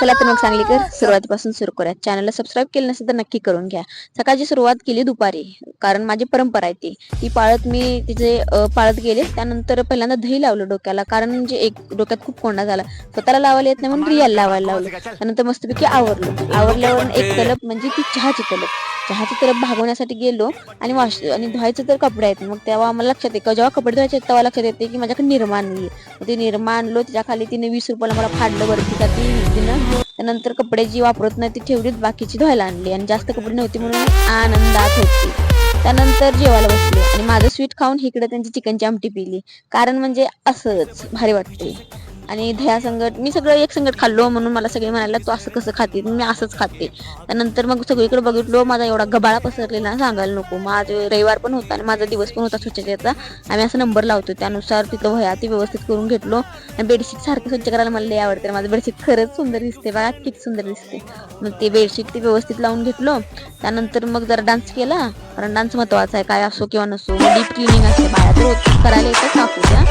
चला तर मग सांगली कर सुरुवातीपासून सुरू करूयात. चॅनलला सबस्क्राईब केलं नसेल तर नक्की करून घ्या. सकाळची सुरुवात केली दुपारी कारण माझी परंपरा आहे ती. ती पाळत मी तिचे पाळत गेले. त्यानंतर पहिल्यांदा दही लावलं डोक्याला कारण म्हणजे एक डोक्यात खूप कोंडा झाला. स्वतःला लावायला येत नाही म्हणून रियाला लावायला लावलं. त्यानंतर मस्तपैकी आवरलो. आवरल्यावर एक तलप म्हणजे ती चहाची कलप चहाची तरफ भागवण्यासाठी गेलो आणि वाश आणि धुवायचं तर कपडे आहेत. मग तेव्हा आम्हाला लक्षात येतं जेव्हा कपडे धुवायचे तेव्हा लक्षात येते की माझ्याकडे निर्मा आणली मग ते निर्मा आणलो त्याच्याखाली तिने वीस रुपयाला मला फाडलं वरती. का ती तिनं त्यानंतर कपडे जी वापरत नाही ती ठेवलीत बाकीची धुवायला आणली. आणि जास्त कपडे नव्हती म्हणून आनंदात होती. त्यानंतर जेवायला बसले. आणि माझं स्वीट खाऊन इकडे त्यांची चिकनची आमटी पिली. कारण म्हणजे असंच भारी वाटते आणि दह्या संगट मी सगळं एक संगट खाल्लो म्हणून मला सगळे म्हणायला तू असं कसं खाते? मी असंच खाते. त्यानंतर मग सगळीकडे बघितलो माझा एवढा गबाळा पसरलेला सांगायला नको. माझ रविवार पण होता आणि माझा दिवस पण होता स्वच्छतेचा. आम्ही असं नंबर लावतो त्यानुसार तिथं वह्या ती व्यवस्थित करून घेतलो. आणि बेडशीट सारखं स्वच्छ करायला मला लई आवडते. माझं बेडशीट खरंच सुंदर दिसते बघा किती सुंदर दिसते मग ते बेडशीट ते व्यवस्थित लावून घेतलो. त्यानंतर मग जरा डान्स केला. कारण डान्स महत्त्वाचा आहे काय असो किंवा नसो. डीप क्लिनिंग असते बाया तर करायला येतात काकूच्या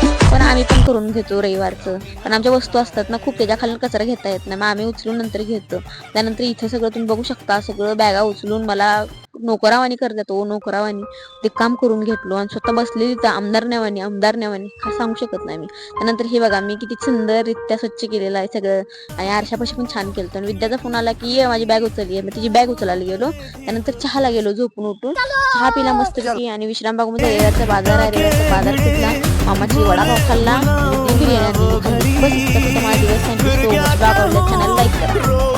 आम्ही पण करून घेतो रविवारचं. पण आमच्या वस्तू असतात ना खूप त्याच्याखाली कचरा घेता येत नाही. मग आम्ही उचलून नंतर घेतो. त्यानंतर इथे सगळं तुम्ही बघू शकता सगळं बॅगा उचलून मला नोकरावानी करतात. ओ नोकरावानी. ते काम करून घेतलो आणि स्वतः बसलेली तर आमदार नेवानी आमदार नेवानी का सांगू शकत नाही मी. त्यानंतर हे बघा मी किती सुंदररित्या स्वच्छ केलेलं आहे सगळं. आणि आरशापाशी पण छान केलं आणि विद्याचा फोन आला की ये माझी बॅग उचलली मग तिची बॅग उचलायला गेलो. त्यानंतर चहाला गेलो झोपून उठून. चहा पिला मस्त आणि विश्रामबागमध्ये बाजार आहे. रेवाचा बाजार फिरला मामाची वडापाव खाल्ला आणि ती बिर्याणी आणलेली खाल्ली. बस इतकंच होतं माझा दिवस थँक्यू सो मच ब्लॉग आवडला चॅनल लाईक करा